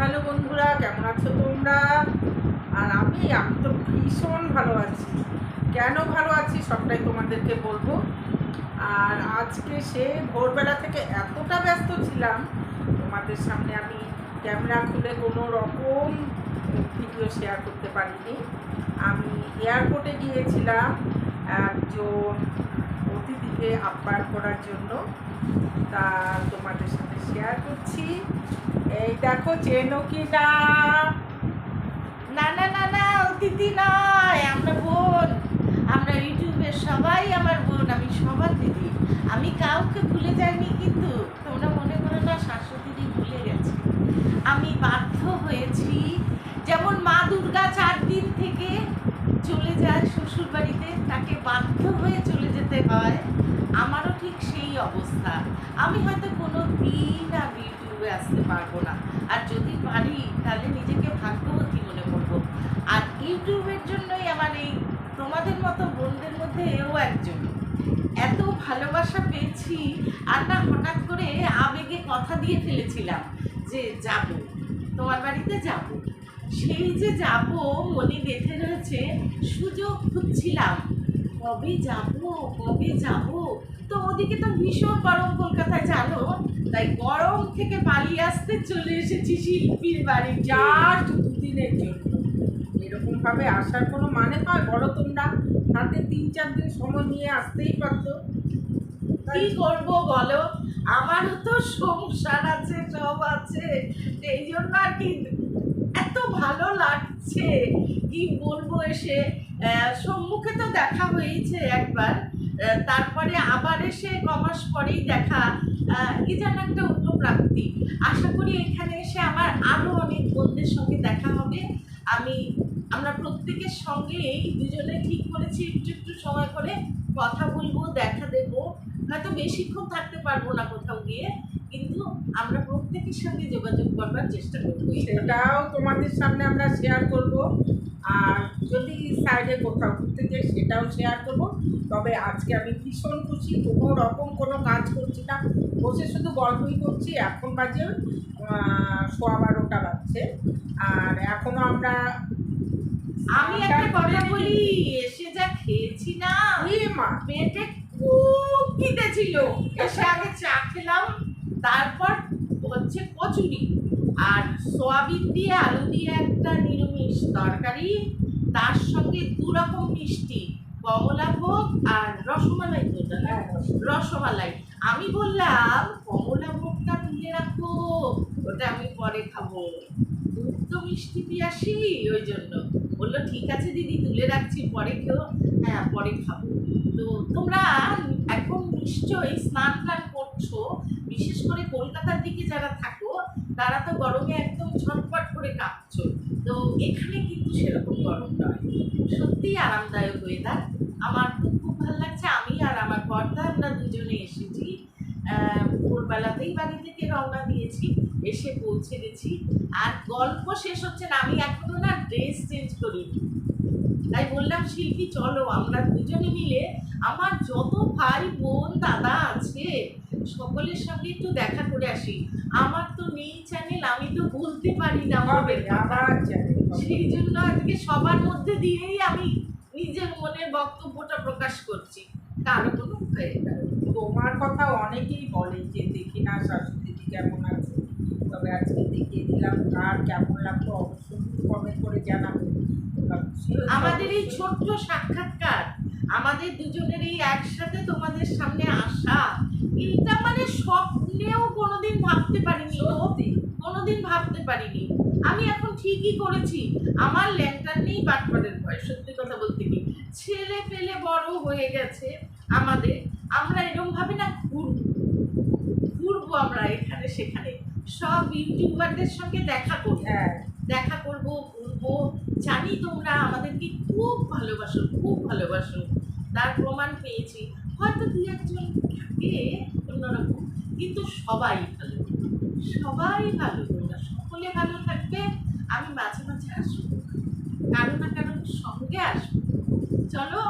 Hello বন্ধুরা, কেমন আছো তোমরা? আর আমি আমি তো ভীষণ ভালো আছি। কেন ভালো আছি সবটাই তোমাদেরকে বলব। আর আজকে সে ভোরবেলা থেকে এতটা ব্যস্ত ছিলাম, তোমাদের সামনে আমি ক্যামেরা খুলে কোনো রকম ভিডিও শেয়ার করতে পারিনি। আমি এয়ারপোর্টে গিয়েছিলাম একজন অতিথিকে আপ্যায়ন করার জন্য। তা তোমাদের সাথে শেয়ার করছি। এই দেখো, চেনো কি না না না না না অতিথি নয়, আমরা বোন। আমরা ইউটিউবের সবাই আমার বোন, আমি সবার দিদি। আমি কাউকে ভুলে যাইনি কিন্তু, তোমরা মনে করো না শাশ্বতী ভুলে গেছে। আমি বাধ্য হয়েছি, যেমন মা দুর্গা চার দিন থেকে চলে যায় শ্বশুর বাড়িতে তাকে বাধ্য হয়ে চলে যেতে হয়। আমারও ঠিক সেই অবস্থা। আমি হয়তো কোনো দিন আর ইউটিউবে আসতে পারব না। আর যদি পারি, তাহলে নিজেকে ভাগ্যবতী মনে করব। আর ইউটিউবের জন্যই আমার এই তোমাদের মতো বোনদের মধ্যে এও একজন। এত ভালোবাসা পেয়েছি, আর না হঠাৎ করে আবেগে কথা দিয়ে ফেলেছিলাম যে যাব, তোমার বাড়িতে যাব। সেই যে যাব, মনে গেঁথে রয়েছে সুযোগ খুঁজছিলাম। কবে যাব কবে যাব? তো ওদিকে তো ভীষণ গরম কলকাতায়, জানো? তাই গরম থেকে পালিয়ে আসতে চলে এসেছি শিল্পীর বাড়ি যা দুদিনের জন্য। এরকমভাবে আসার কোনো মানে হয় বলো তোমরা। হাতে তিন, চার দিন সময় নিয়ে আসতেই পারতো। কি করব বলো? আমারও তো সংসার আছে, সব আছে। এই জন্য আর কি, এত ভালো লাগছে। কি বলব এসে? সম্মুখে তো দেখা হয়েছে একবার। তারপরে আবার এসে কমাস পরেই দেখা কি যেন একটা উপপ্রাপ্তি। আশা করি এখানে এসে আমার আরও অনেক বন্ধুদের সঙ্গে দেখা হবে। আমি, আমরা প্রত্যেকের সঙ্গে এই দুজনে ঠিক করেছি, একটু একটু সময় করে কথা বলব, দেখা দেবো। হয়তো বেশিক্ষণ থাকতে পারব না কোথাও গিয়ে, কিন্তু আমরা প্রত্যেকের সঙ্গে যোগাযোগ করবার চেষ্টা করব। সেটাও তোমাদের সামনে আমরা শেয়ার করব। সাইডে কোথাও ঘুরতে গিয়ে সেটাও শেয়ার করব। তবে আজকে আমি ভীষণ খুশি কোনো রকম কোনো কাজ করছি না। বসে শুধু গল্পই করছি এখন বাজে সোয়া বারোটা বাজছে। আর এখনও আমরা আমি একটা কথা বলি এসে যা খেয়েছি না? এ মা। পেটে খুব খিদে ছিল। এসে আগে চা খেলাম তারপর হচ্ছে কচুরি। আর সোয়াবিন দিয়ে আলু দিয়ে একটা নিরামিষ তরকারি। তার সঙ্গে দু রকম মিষ্টি কমলা ভোগ আর রসমালাই তো না? রসমালাই। আমি বললাম কমলা ভোগটা তুলে রাখো ওটা আমি পরে খাব। দুধ তো মিষ্টি দিয়ে আসি ওই জন্য। বলল ঠিক আছে দিদি তুলে রাখছি পরে খেও। হ্যাঁ পরে খাব। তো তোমরা এখন নিশ্চয়ই স্নান টান করছ। বিশেষ করে কলকাতার দিকে যারা থাকো তারা তো গরমে একদম ছটফট করে কাঁপছো তো এখানে কিন্তু সেরকম গরম নয়। সত্যিই আরামদায়ক ওয়েদার আমার তো খুব ভালো লাগছে। আমি আর আমার বর্দা, আমরা দুজনে এসেছি। ভোরবেলাতেই বাড়ি থেকে রওনা দিয়েছি। এসে পৌঁছে গেছি। আর গল্প শেষ হচ্ছে না। আমি এখনও না ড্রেস চেঞ্জ করিনি। তাই বললাম, শিল্পী, চলো। আমরা দুজনে মিলে আমার যত ভাই বোন, দাদা আছে সকলের সঙ্গে একটু দেখা করে আসি। আমার তো নেই চ্যানেল আমি তো বলতে পারি না সেই জন্য আজকে সবার মধ্যে দিয়েই আমি নিজের মনের বক্তব্যটা প্রকাশ করছি। কারও কোনো। তোমার কথা অনেকেই বলে যে দেখি না শাশুড়ি কেমন আছে? তবে আজকে দেখিয়ে দিলাম কার কেমন লাগল অবশ্যই কমেন্ট করে জানাব? আমাদের এই ছোট্ট সাক্ষাৎকার আমাদের দুজনের এই একসাথে তোমাদের সামনে আসা এটা স্বপ্নেও কোনোদিন ভাবতে পারিনি সত্যি কোনোদিন ভাবতে পারিনি। আমি এখন ঠিকই করেছি। আমার ল্যাংটার নেই বাটপাটের ভয় সত্যি কথা বলতে কি? ছেলে পেলে বড় হয়ে গেছে আমাদের। আমরা এরকম ভাবে না ঘুরবো। ঘুরবো আমরা এখানে সেখানে। সব ইউটিউবারদের সঙ্গে দেখা করব। হ্যাঁ। দেখা করব ঘুরবো। জানি তোমরা আমাদেরকে খুব ভালোবাসো খুব ভালোবাসো। তার প্রমাণ পেয়েছি। হয়তো দু একজন থাকে অন্যরকম, কিন্তু সবাই ভালো। সবাই ভালো সকলে ভালো থাকবে, আমি মাঝে মাঝে আসব। কারও না কারোর সঙ্গে আসব। চলো